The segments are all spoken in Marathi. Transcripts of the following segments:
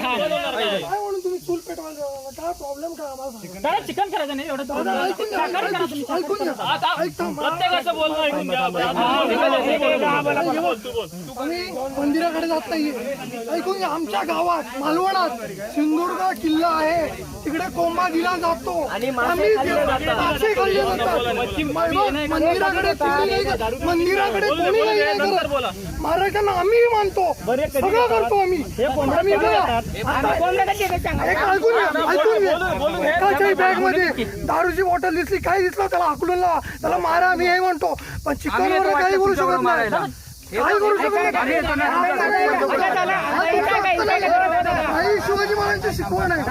काय म्हणून तुम्ही चूल पेटवायला जाणार? काय प्रॉब्लेम काय आम्हाला सांगा. काय चिकन करायचं नाही एवढं दादा, ऐकून घ्या, शाकाहारी करा ऐकून तुम्ही. ऐकून घ्या. ऐकता मला. प्रत्येकाचं बोलणं ऐकून घ्या. आम्ही मंदिराकडे जात नाहीये. ऐकून घ्या आमच्या गावात मालवणात सिंधुदुर्ग किल्ला आहे. तिकडे कोंबा दिला जातो. आम्ही मासे खाल्ले जातात. मग मंदिराकडे कोणी नाही. मंदिराकडे कोणी नाही नाही करत महाराजांना आम्ही मानतो. सगळं करतो आम्ही. आम्ही बघा, आता एक ऐकून ऐकून बॅगमध्ये? दारूची बॉटल दिसली काही दिसलं? त्याला हाकलून लावा. त्याला मारा आम्ही हे म्हणतो. पण चिकन वगैरे काही करू शकत नाही. काही करू शकत नाही. शिवाजी महाराजांची शिकवण आहे.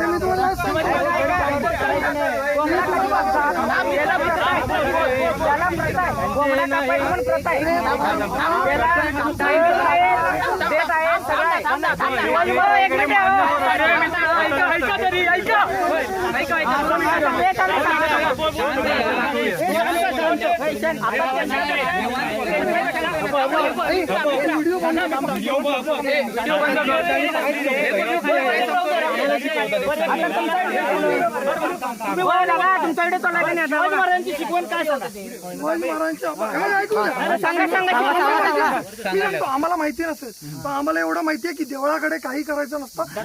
ते मी तुम्हाला એક મિનિટ व्हिडिओ शिवाजी महाराजांची शिकवण काय सांगा शिवाजी महाराजांची आपण- मी आम्हाला माहिती नसेल पण आम्हाला एवढं माहिती आहे की देवळाकडे काही करायचं नसतं.